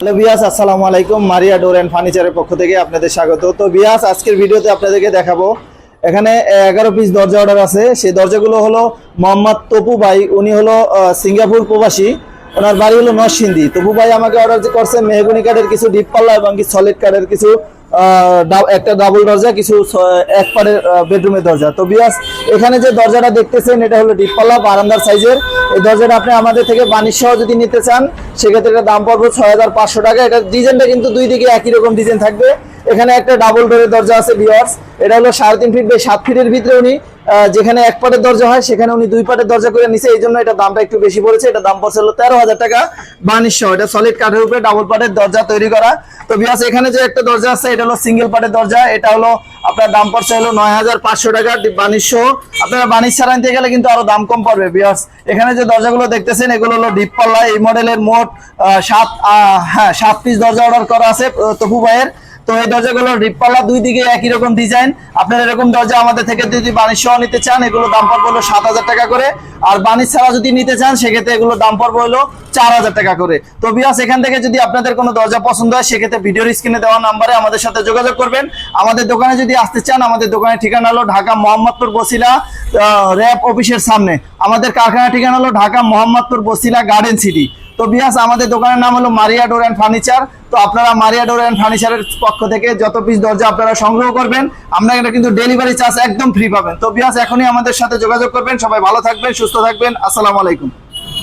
Hello বিয়াস আসসালামু আলাইকুম। মারিয়া door and ফার্নিচারের পক্ষ থেকে আপনাদের স্বাগত। তো বিয়াস আজকের ভিডিওতে আপনাদেরকে দেখাবো, এখানে এগারো পিস দরজা অর্ডার আছে। সেই দরজাগুলো হলো মোহাম্মদ তপু ভাই। উনি হলো সিঙ্গাপুর প্রবাসী। ওনার বাড়ি হলো নরসিন্দি তপু ভাই আমাকে অর্ডার করছে মেহগুনি কাঠের কিছু ডিপ পাল্লা এবং কি সলিড কাঠের কিছু একটা ডাবল দরজা, কিছু এক পারের বেডরুমের দরজা। তো বিয়াস এখানে যে দরজাটা দেখতেছেন, এটা হলো ডিপ পাল্লা বারান্দার সাইজের এই দরজাটা আপনি আমাদের থেকে বাণিজ্য সহ যদি নিতে চান, সেক্ষেত্রে এটা দাম পড়বে ছয় হাজার পাঁচশো টাকা। এটা ডিজাইনটা কিন্তু দুই দিকে একই রকম ডিজাইন থাকবে। এখানে একটা ডাবল ডোরের দরজা আছে বিয়ার্স এটা হলো সাড়ে তিন ফিট বাই সাত ফিটের ভিতরে উনি যেখানে এক পাটের দরজা হয়, সেখানে উনি দুই পাটের দরজা করে নিছে। এই জন্য এটা দামটা একটু বেশি পড়েছে। এটা দাম পড়ছে হলো তেরো হাজার টাকা বানিশ এটা সলিড কাঠের উপরে ডাবল পাটের দরজা তৈরি করা। তো বিয়াস এখানে যে একটা দরজা আছে, এটা হলো সিঙ্গেল পাটের দরজা, এটা হলো আপনার দাম পড়ছে হলো নয় হাজার পাঁচশো টাকা বাণিজ্য আপনারা বানিশ ছাড়া নিতে গেলে কিন্তু আরও দাম কম পড়বে বিয়ার্স এখানে যে দরজাগুলো দেখতেছেন, এগুলো হলো ডিপ পাল্লা। এই মডেলের মোট সাত হ্যাঁ সাত পিস দরজা অর্ডার করা আছে তপু ভাইয়ের। তো এই দরজাগুলো রিপপাল্লা দুই দিকে একই রকম ডিজাইন আপনারা এরকম দরজা আমাদের থেকে যদি বাণিজ্য নিতে চান, এগুলো দাম পড়বে হলো সাত হাজার টাকা করে। আর বাণিজ্য ছাড়া যদি নিতে চান, সেক্ষেত্রে এগুলো দাম পড়বে হলো চার হাজার টাকা করে। তো বিয়াস এখান থেকে যদি আপনাদের কোনো দরজা পছন্দ হয়, সেক্ষেত্রে ভিডিওর স্ক্রিনে দেওয়া নাম্বারে আমাদের সাথে যোগাযোগ করবেন। আমাদের দোকানে যদি আসতে চান, আমাদের দোকানের ঠিকানা হলো ঢাকা মোহাম্মদপুর বসিলা র্যাব অফিসের সামনে। আমাদের কারখানা ঠিকানা হলো ঢাকা মোহাম্মদপুর বসিলা গার্ডেন সিটি তো বিয়াস, আমাদের দোকানের নাম হলো মারিয়া ডোর অ্যান্ড ফার্নিচার। তো আপনারা মারিয়া ডোর অ্যান্ড ফার্নিচারের পক্ষ থেকে যত পিস দরজা আপনারা সংগ্রহ করবেন, আমরা এটা কিন্তু ডেলিভারি চার্জ একদম ফ্রি পাবেন। তো বিয়াস, এখনই আমাদের সাথে যোগাযোগ করবেন। সবাই ভালো থাকবেন, সুস্থ থাকবেন। আসসালামু আলাইকুম।